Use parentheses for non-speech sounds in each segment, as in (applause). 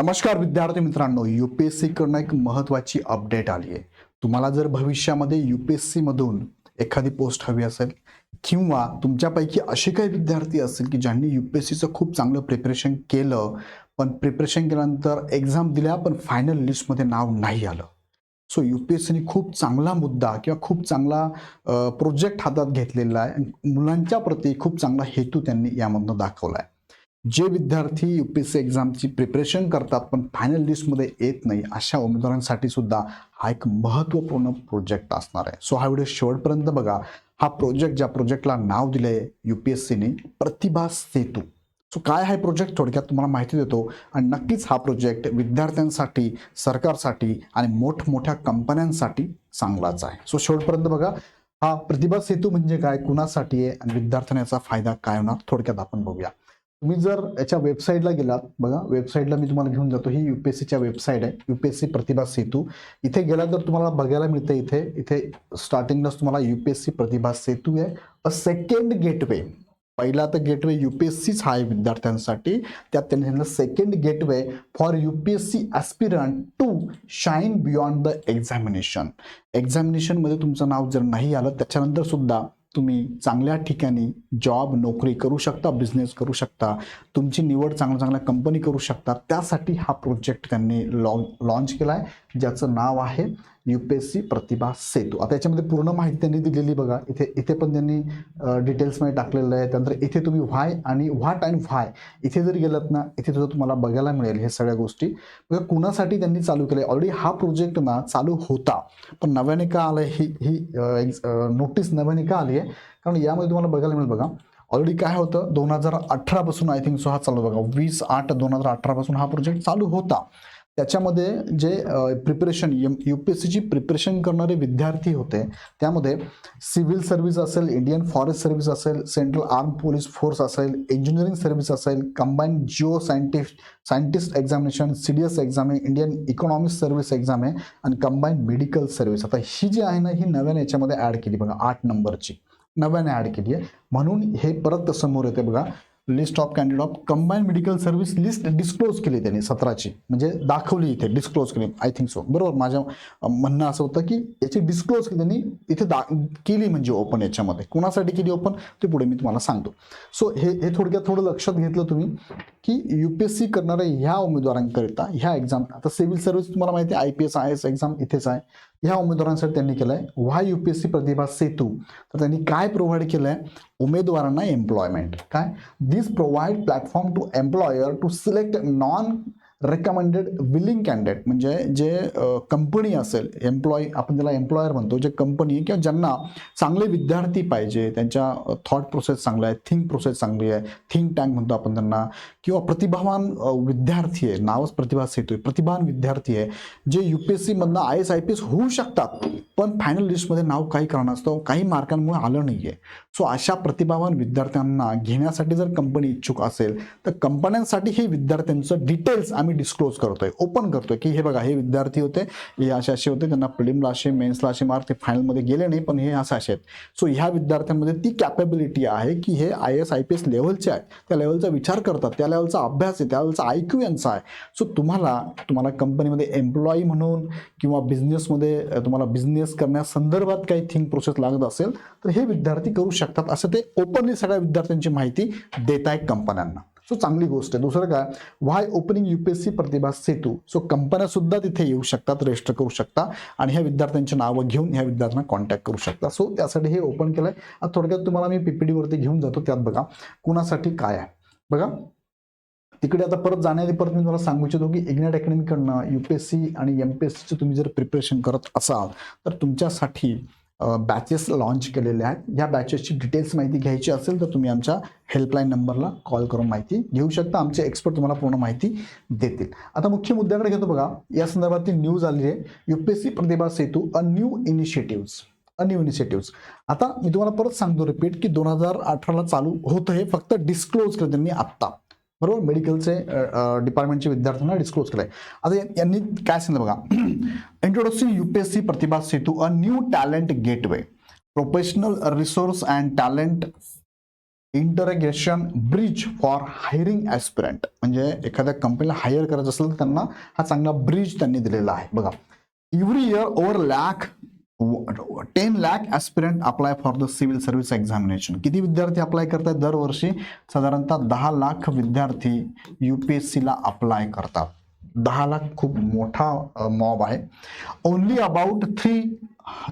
नमस्कार विद्यार्थी मित्रांनो यू पी एस सीकडनं एक महत्त्वाची अपडेट आली आहे. तुम्हाला जर भविष्यामध्ये यू पी एस सीमधून एखादी पोस्ट हवी असेल किंवा तुमच्यापैकी असे काही विद्यार्थी असतील की ज्यांनी यू पी एस सीचं खूप चांगलं प्रिपरेशन केलं पण प्रिपरेशन केल्यानंतर एक्झाम दिल्या पण फायनल लिस्टमध्ये नाव नाही आलं. सो यू पी एस सीने खूप चांगला मुद्दा किंवा खूप चांगला प्रोजेक्ट हातात घेतलेला आहे मुलांच्या प्रती खूप चांगला हेतू त्यांनी यामधनं दाखवला आहे. जे विद्यार्थी यू पी एस सी एक्झामची प्रिपरेशन करतात पण फायनल लिस्टमध्ये येत नाही अशा उमेदवारांसाठी सुद्धा हा एक महत्त्वपूर्ण प्रोजेक्ट असणार आहे. सो हा व्हिडिओ शेवटपर्यंत बघा. हा प्रोजेक्ट ज्या प्रोजेक्टला नाव दिलं आहे यू पी एस सीने प्रतिभा सेतू. सो काय आहे प्रोजेक्ट थोडक्यात तुम्हाला माहिती देतो. आणि नक्कीच हा प्रोजेक्ट विद्यार्थ्यांसाठी सरकारसाठी आणि मोठमोठ्या कंपन्यांसाठी चांगलाच आहे. सो शेवटपर्यंत बघा. हा प्रतिभा सेतू म्हणजे काय? कुणासाठी आहे? आणि विद्यार्थ्यांचा फायदा काय होणार? थोडक्यात आपण बघूया. तुम्ही जर याच्या वेबसाईटला गेलात बघा वेबसाईटला मी तुम्हाला घेऊन जातो. ही युपीएससीच्या वेबसाईट आहे. युपीएससी प्रतिभा सेतू. इथे गेला तर तुम्हाला बघायला मिळतं इथे. इथे स्टार्टिंगलाच तुम्हाला युपीएससी प्रतिभा सेतू आहे. अ सेकंड गेटवे पहिला तर गेटवे युपीएससीच सीच आहे विद्यार्थ्यांसाठी. त्यात त्यांनी सांगितलं second gateway for UPSC aspirant to shine beyond the examination एक्झामिनेशनमध्ये तुमचं नाव जर नाही आलं त्याच्यानंतर सुद्धा तुम्ही चांगल्या ठिकाणी जॉब नोकरी करू शकता बिझनेस करू शकता तुमची निवड चांगल्या चांगल्या कंपनी करू शकता त्यासाठी हा प्रोजेक्ट त्यांनी लॉ लॉन्च केला आहे ज्याचं नाव आहे U P S C Pratibha Setu. आता याच्यामध्ये पूर्ण माहिती त्यांनी दिलेली बघा. इथे इथे पण त्यांनी डिटेल्समध्ये टाकलेलं आहे. त्यानंतर इथे तुम्ही व्हाय आणि व्हाट अँड व्हाय इथे जर गेलात ना इथे सुद्धा तुम्हाला बघायला मिळेल हे सगळ्या गोष्टी. बघा कुणासाठी त्यांनी चालू केलं आहे ऑलरेडी हा प्रोजेक्ट ना चालू होता. पण नव्याने का आलं ही ही नोटीस नव्याने का आली आहे कारण यामध्ये तुम्हाला बघायला मिळेल बघा. ऑलरेडी काय होतं? दोन हजार अठरापासून आय थिंक सो हा चालू बघा. वीस आठ दोन हजार अठरापासून हा प्रोजेक्ट चालू होता. त्याच्यामध्ये जे प्रिपरेशन यम यू पी एस सीची प्रिपरेशन करणारे विद्यार्थी होते त्यामध्ये सिव्हिल सर्व्हिस असेल इंडियन फॉरेस्ट सर्व्हिस असेल सेंट्रल आर्म पोलीस फोर्स असेल इंजिनिअरिंग सर्व्हिस असेल combine geo scientist scientist examination C D S exam आहे इंडियन इकॉनॉमिक सर्व्हिस एक्झाम आहे आणि कंबाईन मेडिकल सर्व्हिस आता ही जी आहे ना ही नव्याने याच्यामध्ये ॲड केली बघा आठ नंबरची नव्याने ॲड केली आहे. म्हणून हे परत समोर येते बघा list of candidate of combine medical service list disclose केली त्यांनी सतराची. म्हणजे दाखवली इथे डिस्क्लोज केली. आय थिंक सो बरोबर? माझं म्हणणं असं होतं की याची डिस्क्लोज त्यांनी इथे दा केली म्हणजे ओपन याच्यामध्ये. कुणासाठी केली ओपन ते पुढे मी तुम्हाला सांगतो. सो हे हे थोडक्यात थोडं लक्षात घेतलं तुम्ही की यू पी एस सी करणाऱ्या ह्या उमेदवारांकरिता ह्या एक्झाम आता सिव्हिल सर्व्हिस तुम्हाला माहिती आहे I P S I S exam इथेच आहे. ह्या उमेदवारांसाठी त्यांनी केलं आहे why U P S C Pratibha Setu. तर त्यांनी काय प्रोव्हाइड केलं आहे उमेदवारांना एम्प्लॉयमेंट काय? This provide platform to employer to select non recommended willing candidate म्हणजे जे कंपनी असेल एम्प्लॉय आपण त्याला एम्प्लॉयर म्हणतो जे कंपनी किंवा ज्यांना चांगले विद्यार्थी पाहिजे त्यांच्या थॉट प्रोसेस चांगला आहे थिंक प्रोसेस चांगली आहे थिंक टँक म्हणतो आपण त्यांना किंवा प्रतिभावान विद्यार्थी आहे नावच प्रतिभा सेतू आहे प्रतिभावान विद्यार्थी आहे जे U P S सीमधनं I S I P S होऊ शकतात पण फायनल लिस्टमध्ये नाव काही कारणास्तव काही मार्कांमुळे आलं नाही आहे सो अशा प्रतिभावान विद्यार्थ्यांना घेण्यासाठी जर कंपनी इच्छुक असेल तर कंपन्यांसाठी हे विद्यार्थ्यांचं डिटेल्स आम्ही डिस्क्लोज करतोय ओपन करतोय की हे बघा हे विद्यार्थी होते हे असे असे होते त्यांना प्रिलिमला असे मेन्सला असे मार्क ते फायनलमध्ये गेले नाही पण हे असे असे आहेत. सो ह्या विद्यार्थ्यांमध्ये ती कॅपेबिलिटी आहे की हे I S I P S लेवलचे आहेत. त्या लेवलचा विचार करतात त्या लेवलचा अभ्यास आहे त्या लेवलचा आय क्यू यांचा आहे. सो तुम्हाला तुम्हाला कंपनीमध्ये एम्प्लॉई म्हणून किंवा बिझनेसमध्ये तुम्हाला बिझनेस करण्यासंदर्भात काही थिंक प्रोसेस लागत असेल तर हे विद्यार्थी करू शकतात. असं ते ओपनली सगळ्या विद्यार्थ्यांची माहिती देत आहे कंपन्यांना सो चांगली गोष्ट आहे. दुसरं काय? Why opening U P S C Pratibha Setu. So कंपन्यासुद्धा तिथे येऊ शकतात रजिस्टर करू शकता आणि ह्या विद्यार्थ्यांची नावं घेऊन ह्या विद्यार्थ्यांना कॉन्टॅक्ट करू शकता. सो त्यासाठी हे ओपन केलं आहे आता थोडक्यात तुम्हाला मी पीपीडीवरती घेऊन जातो. त्यात बघा कुणासाठी काय आहे? बघा तिकडे आता परत जाण्याआधी परत मी तुम्हाला सांगू इच्छितो की इग्नेट अकॅडमीकडनं यू पी एस सी आणि एम पी एस सीचं तुम्ही जर प्रिपरेशन करत असाल तर तुमच्यासाठी बॅचेस लॉन्च केलेले आहेत. या बॅचेसची डिटेल्स माहिती घ्यायची असेल तर तुम्ही आमच्या हेल्पलाईन नंबरला कॉल करून माहिती घेऊ शकता. आमचे एक्सपर्ट तुम्हाला पूर्ण माहिती देतील. आता मुख्य मुद्द्याकडे घेतो बघा. या संदर्भातली न्यूज आली आहे. U P S C Pratibha Setu a new initiatives a new initiatives आता मी तुम्हाला परत सांगतो रिपीट की दोन हजार अठराला चालू होतं हे फक्त डिस्क्लोज केलं त्यांनी आत्ता. बरोबर? मेडिकलचे डिपार्टमेंटचे विद्यार्थ्यांना डिस्क्लोज केलंय. आता यांनी काय सांगितलं बघा? (clears throat) Introduction UPSC Pratibha Setu a new talent gateway professional resource and talent integration bridge for hiring aspirant म्हणजे एखाद्या कंपनीला हायर करायचं असेल तर त्यांना हा चांगला ब्रिज त्यांनी दिलेला आहे. बघा. Every year over lakh ten lakh aspirant apply for the civil service examination किती विद्यार्थी अप्लाय करतात दरवर्षी? साधारणतः दहा लाख विद्यार्थी यू पी एस सीला अप्लाय करतात. दहा लाख खूप मोठा मॉब आहे. Only about three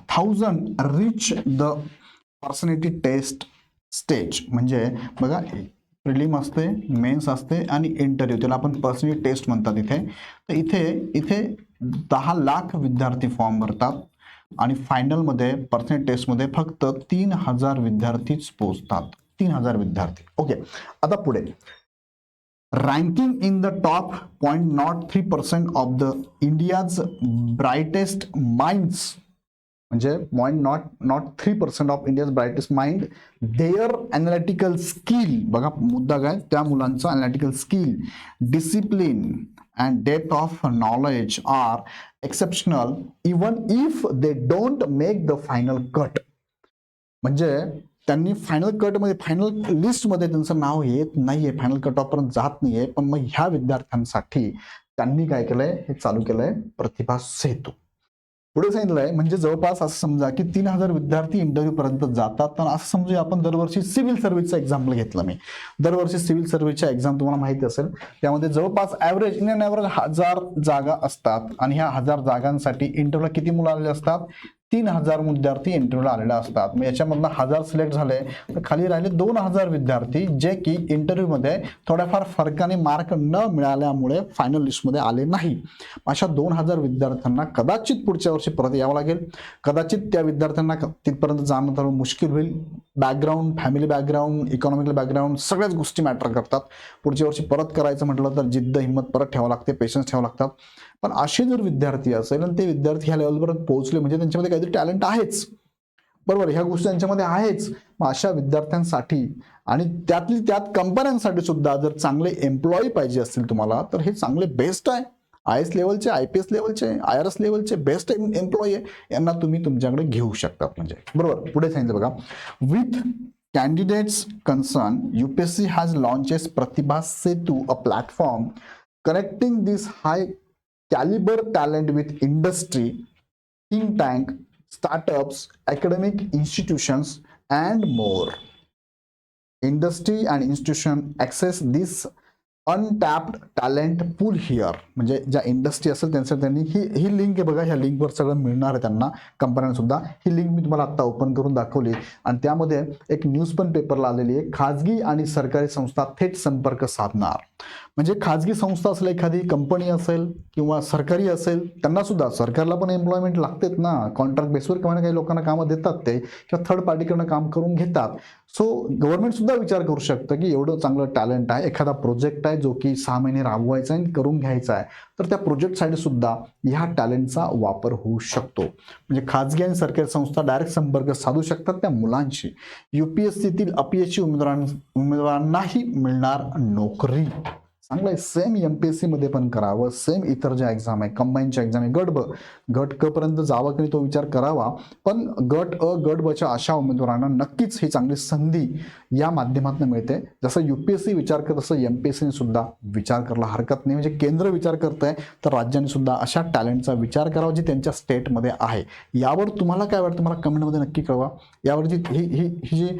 thousand reach the personality test stage म्हणजे बघा प्रिलिम असते मेन्स असते आणि इंटरव्ह्यू त्याला आपण पर्सनली टेस्ट म्हणतात इथे. तर इथे इथे दहा लाख विद्यार्थी फॉर्म भरतात. आणि फायनलमध्ये पर्सनल टेस्टमध्ये फक्त तीन हजार विद्यार्थीच पोचतात तीन हजार विद्यार्थी. ओके आता पुढे. Ranking in the top point not three percent of the India's brightest minds म्हणजे point not not three percent of India's brightest mind there analytical skill बघा मुद्दा काय त्या मुलांचं analytical skill discipline and depth of knowledge are exceptional even if they don't make the final cut म्हणजे त्यांनी final कटमध्ये final लिस्टमध्ये त्यांचं नाव येत नाहीये फायनल कट ऑफपर्यंत जात नाहीये पण मग ह्या विद्यार्थ्यांसाठी त्यांनी काय केलंय? हे चालू केलंय प्रतिभा सेतू. पुढे सांगितलंय म्हणजे जवळपास असं समजा की तीन हजार विद्यार्थी इंटरव्ह्यू पर्यंत जातात. पण असं समजूया आपण दरवर्षी सिव्हिल सर्व्हिसचा एक्झाम्पल घेतलं मी. दरवर्षी सिव्हिल सर्व्हिसच्या एक्झाम तुम्हाला माहिती असेल त्यामध्ये जवळपास ॲव्हरेज इन ॲव्हरेज हजार जागा असतात. आणि ह्या हजार जागांसाठी इंटरव्ह्यूला किती मुलं आलेले असतात? तीन हजार विद्यार्थी इंटरव्ह्यूला आलेले असतात. मग याच्यामधनं हजार सिलेक्ट झाले तर खाली राहिले दोन हजार विद्यार्थी जे की इंटरव्ह्यूमध्ये थोड्याफार फरकाने मार्क न मिळाल्यामुळे फायनल लिस्टमध्ये आले नाही. अशा दोन हजार विद्यार्थ्यांना कदाचित पुढच्या वर्षी परत यावं लागेल. कदाचित त्या विद्यार्थ्यांना क- तिथपर्यंत जाणं थोडं मुश्किल होईल. Background family background economical background सगळ्याच गोष्टी मॅटर करतात. पुढच्या वर्षी परत करायचं म्हटलं तर जिद्द हिंमत परत ठेवावं लागते पेशन्स ठेवावं लागतात. पण असे जर विद्यार्थी असेल आणि ते विद्यार्थी ह्या लेवलपर्यंत पोहोचले म्हणजे त्यांच्यामध्ये काहीतरी टॅलेंट आहेच. बरोबर ह्या गोष्टी त्यांच्यामध्ये आहेच. मग अशा विद्यार्थ्यांसाठी आणि त्यातली त्यात कंपन्यांसाठी सुद्धा जर चांगले एम्प्लॉई पाहिजे असतील तुम्हाला तर हे चांगले बेस्ट आहे. आय एस लेवलचे आय पी एस लेवलचे आय आर एस लेवलचे बेस्ट एम्प्लॉई आहे. यांना तुम्ही तुमच्याकडे घेऊ शकतात म्हणजे. बरोबर पुढे सांगितलं बघा. With candidates concern UPSC has launches Pratibha Setu a platform connecting this high calibre talent with industry in tank startups, academic institutions, and more. Industry and institution access this untapped talent pool here म्हणजे ज्या industry असेल त्यांचं त्यांनी ही ही link आहे बघा ह्या लिंकवर सगळं मिळणार आहे त्यांना. कंपन्यांना सुद्धा ही लिंक मी तुम्हाला आत्ता ओपन करून दाखवली. आणि त्यामध्ये एक न्यूज पण पेपरला आलेली आहे. खाजगी आणि सरकारी संस्था थेट संपर्क साधणार. म्हणजे खाजगी संस्था असेल एखादी कंपनी असेल किंवा सरकारी असेल त्यांना सुद्धा सरकारला पण एम्प्लॉयमेंट लागतेच ना. कॉन्ट्रॅक्ट बेसवर किंवा काही लोकांना कामं देतात ते किंवा थर्ड पार्टीकडनं काम करून घेतात. सो गव्हर्नमेंट सुद्धा विचार करू शकतं की एवढं चांगलं टॅलेंट आहे एखादा प्रोजेक्ट आहे जो की सहा महिने राबवायचा आहे आणि करून घ्यायचा आहे. तर त्या प्रोजेक्टसाठी सुद्धा ह्या टॅलेंटचा वापर होऊ शकतो. म्हणजे खाजगी आणि सरकारी संस्था डायरेक्ट संपर्क साधू शकतात त्या मुलांशी. यू पी एस सीतील अपयशी उमेदवारां उमेदवारांनाही मिळणार नोकरी. चांगलं आहे. सेम एम पी एस सीमध्ये पण करावं. सेम इतर ज्या एक्झाम आहे कंबाईनच्या एक्झाम आहे. गट ब गट क पर्यंत जावं की तो विचार करावा. पण गट अ गट बच्या अशा उमेदवारांना नक्कीच ही चांगली संधी या माध्यमातून मिळते. जसं यू पी एस सी विचार करत तसं एम पी एस सीने सुद्धा विचार करायला हरकत नाही. म्हणजे केंद्र विचार करत आहे तर राज्याने सुद्धा अशा टॅलेंटचा विचार करावा जी त्यांच्या स्टेटमध्ये आहे. यावर तुम्हाला काय वाटतं? मला कमेंटमध्ये नक्की कळवा. यावर जी ही ही ही जी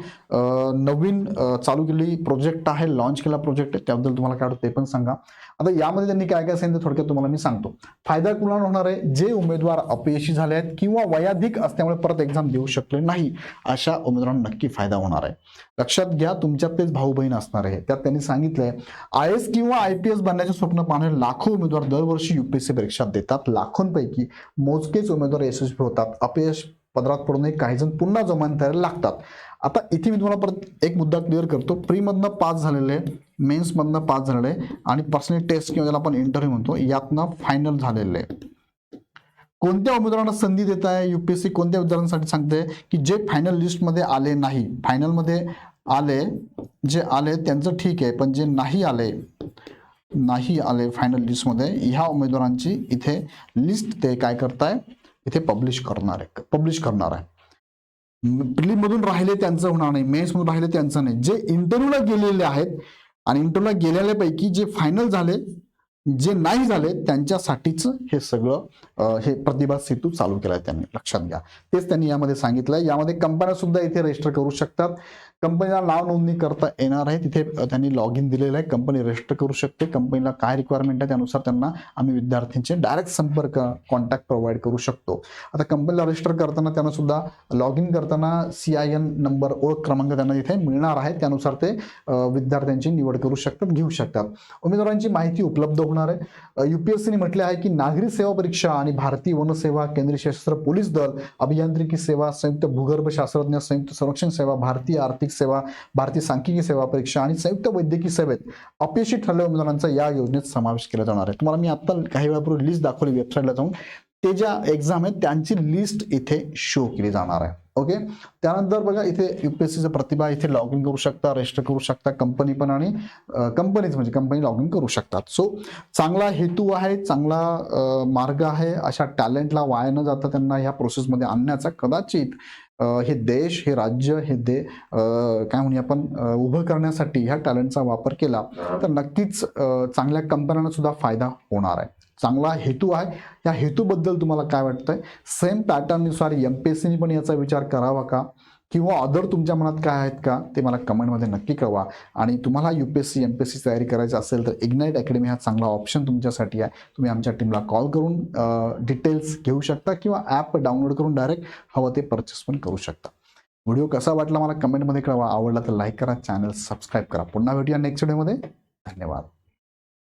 नवीन चालू केलेली प्रोजेक्ट आहे लॉन्च केला प्रोजेक्ट आहे त्याबद्दल तुम्हाला काय वाटतं पण सांगा. आता यामध्ये त्यांनी काय काय सांगितलं थोडक्यात तुम्हाला मी सांगतो. फायदा कुणाला होणार आहे? जे उमेदवार अपयशी झाले आहेत किंवा वयाधिक असल्यामुळे परत एक्झाम देऊ शकले नाही अशा उमेदवारांना नक्की फायदा होणार आहे. लक्षात घ्या तुमच्यातलेच भाऊ बहीण असणार आहे. त्यात त्यांनी सांगितलंय आय एस किंवा आय पी एस बनण्याचे स्वप्न पाहणारे लाखो उमेदवार दरवर्षी युपीएससी परीक्षा देतात. लाखोंपैकी मोजकेच उमेदवार यशस्वी होतात. अपयश पदरात पडूनही काही जण पुन्हा जमान तयार लागतात. आता इथे मी तुम्हाला परत एक मुद्दा क्लिअर करतो. प्रीमधनं पास झालेले मेन्समधनं पास झालेले आणि पर्सनल टेस्ट किंवा ज्याला आपण इंटरव्ह्यू म्हणतो यातनं फायनल झालेले. कोणत्या उमेदवारांना संधी देत आहे? युपीएससी कोणत्या उमेदवारांसाठी सांगते की जे फायनल लिस्टमध्ये आले नाही. फायनलमध्ये आले जे आले त्यांचं ठीक आहे पण जे नाही आले नाही आले फायनल लिस्टमध्ये ह्या उमेदवारांची इथे लिस्ट ते काय करताय? इथे पब्लिश करणार आहे. पब्लिश करणार आहे. प्रिलिममधून राहिले त्यांचं होणार नाही. मेन्समधून राहिले त्यांचं नाही. जे इंटरव्ह्यूला गेलेले आहेत आणि इंटरव्ह्यूला गेलेल्यापैकी जे फायनल झाले जे नाही झाले त्यांच्यासाठीच हे सगळं हे प्रतिभा सेतू चालू केलाय त्यांनी. लक्षात घ्या. तेच त्यांनी यामध्ये सांगितलंय. यामध्ये कंपन्या सुद्धा इथे रजिस्टर करू शकतात. कंपनीला नाव नोंदणी करता येणार आहे. तिथे त्यांनी लॉग इन दिलेलं आहे. कंपनी रजिस्टर करू शकते. कंपनीला काय रिक्वायरमेंट आहे त्यानुसार त्यांना आम्ही विद्यार्थ्यांचे डायरेक्ट संपर्क कॉन्टॅक्ट प्रोव्हाइड करू शकतो. आता कंपनीला रजिस्टर करताना त्यांना सुद्धा लॉग इन करताना सी आय एन नंबर ओळख क्रमांक त्यांना तिथे मिळणार आहे. त्यानुसार ते विद्यार्थ्यांची निवड करू शकतात घेऊ शकतात. उमेदवारांची माहिती उपलब्ध होणार आहे. युपीएससीने म्हटले आहे की नागरी सेवा परीक्षा आणि भारतीय वनसेवा केंद्रीय सशस्त्र पोलीस दल अभियांत्रिकी सेवा संयुक्त भूगर्भ शास्त्रज्ञ संयुक्त संरक्षण सेवा भारतीय आर्थिक सेवा भारतीय सांख्यिकी सेवा परीक्षा आणि संयुक्त वैद्यकीय सेवेत अपयशी ठरलेल्या उमेदवारांचा या योजनेत समावेश केला जाणार आहे. तुम्हाला मी आत्ता काही वेळापूर्वी लिस्ट दाखवली वेबसाईटला जाऊन. ते ज्या एक्झाम आहेत त्यांची लिस्ट इथे शो केली जाणार आहे. ओके त्यानंतर बघा इथे युपीएससीचा प्रतिभा इथे लॉग इन करू शकता रजिस्टर करू शकता कंपनी पण आणि कंपनीज म्हणजे कंपनी लॉग इन करू शकतात. सो चांगला हेतू आहे चांगला मार्ग आहे अशा टॅलेंटला वाया न जाता त्यांना ह्या प्रोसेसमध्ये आणण्याचा कदाचित हे देश हे राज्य हे दे काय म्हणूया आपण उभं करण्यासाठी ह्या टॅलेंटचा वापर केला तर नक्कीच चांगल्या कंपन्यांना सुद्धा फायदा होणार आहे. चांगला हेतू आहे. या हेतूबद्दल तुम्हाला काय वाटतंय? सेम पॅटर्ननुसार एम पी एस सीने पण याचा विचार करावा का? किंवा अदर तुमच्या मनात काय आहेत का ते मला कमेंटमध्ये नक्की कळवा. आणि तुम्हाला U P S C M P S C तयारी करायची असेल तर इग्नाईट अकॅडमी हा चांगला ऑप्शन तुमच्यासाठी आहे. तुम्ही आमच्या टीमला कॉल करून डिटेल्स घेऊ शकता किंवा ॲप डाउनलोड करून डायरेक्ट हवं ते परचेस पण करू शकता. व्हिडिओ कसा वाटला मला कमेंटमध्ये कळवा. आवडला तर लाईक करा चॅनल सबस्क्राईब करा. पुन्हा भेटूया नेक्स्ट व्हिडिओमध्ये धन्यवाद.